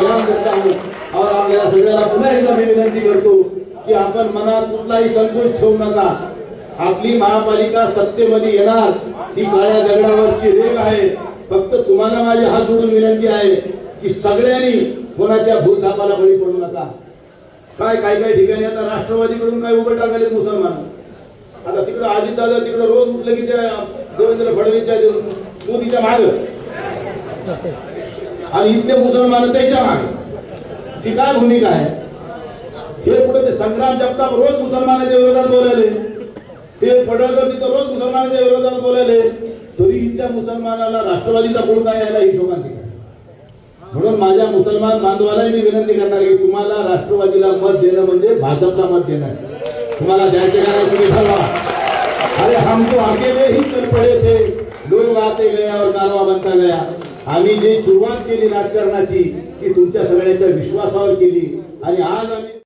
ऐलान करता हूं और आपल्याला सगळ्याला पुन्हा एकदा मी विनंती करतो की आपण मनात कुठलाही संकोच ठेवू नका. आपली महापालिका सत्तेमध्ये येणार ही काळ्या दगडावरची रेग आहे. फक्त तुम्हाला माझी हात जोडून विनंती आहे की सगळ्यांनी कोणाच्या भूलथापाला बळी पडू नका. काय काय काही ठिकाणी आता राष्ट्रवादीकडून काय उभं टाकाले मुसलमान? आता तिकडं अजित दादा तिकडं रोज उठलं की त्या देवेंद्र फडणवीसच्या मोदीच्या माग. आणि इथले मुसलमान त्याच्यामागे. ती काय भूमिका आहे? हे कुठे ते संग्राम जगताप रोज मुसलमानाच्या विरोधात बोलायले. ते पडळकर तिथं रोज मुसलमानाच्या विरोधात बोलायले. तरी इथल्या मुसलमानाला राष्ट्रवादीचा पुढका यायला हिशोबाने म्हणून माझ्या मुसलमान बांधवालाही मी विनंती करणार की तुम्हाला राष्ट्रवादीला मत देणं म्हणजे भाजपला मत देणं. तुम्हाला द्यायचे कारण तुम्ही ठरवा. अरे हम तो में ही चल पडे थे. लोग आते गए और कारवा बनता गया. आम्ही जी सुरुवात केली राजकारणाची ती तुमच्या सगळ्यांच्या विश्वासावर केली. आणि आज आम्ही